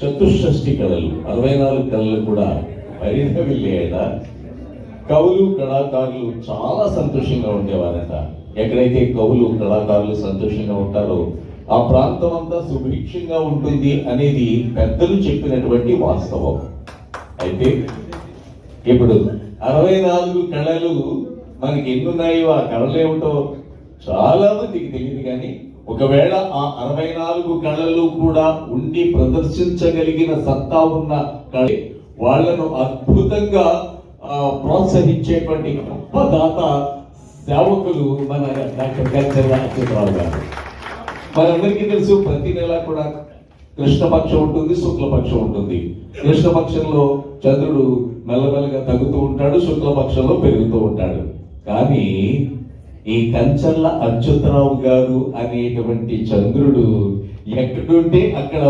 చతుషష్ఠి కళలు అరవై నాలుగు కళలు కూడా పరిణమిల్లేట కవులు కళాకారులు చాలా సంతోషంగా ఉండేవారట. ఎక్కడైతే కవులు కళాకారులు సంతోషంగా ఉంటారో ఆ ప్రాంతం అంతా సుభిక్షంగా ఉంటుంది అనేది పెద్దలు చెప్పినటువంటి వాస్తవం. అయితే ఇప్పుడు అరవై నాలుగు కళలు మనకి ఎన్నున్నాయో ఆ కళలు ఏమిటో చాలా మందికి తెలియదు కానీ ఒకవేళ ఆ అరవై నాలుగు కళలు కూడా ఉండి ప్రదర్శించగలిగిన సత్తా ఉన్న కళ వాళ్ళను అద్భుతంగా ప్రోత్సహించేటువంటి గొప్ప దాత సేవకులు మన డాక్టర్ గంజర్ల అచ్యుతరావు గారు. మనందరికీ తెలుసు ప్రతి నెల కూడా కృష్ణపక్షం ఉంటుంది శుక్లపక్షం ఉంటుంది. కృష్ణపక్షంలో చంద్రుడు మెల్లమెల్లగా తగ్గుతూ ఉంటాడు శుక్లపక్షంలో పెరుగుతూ ఉంటాడు. కానీ ఈ కంచర్ల అచ్యుతరావు గారు అనేటువంటి చంద్రుడు ఎక్కడుంటే అక్కడ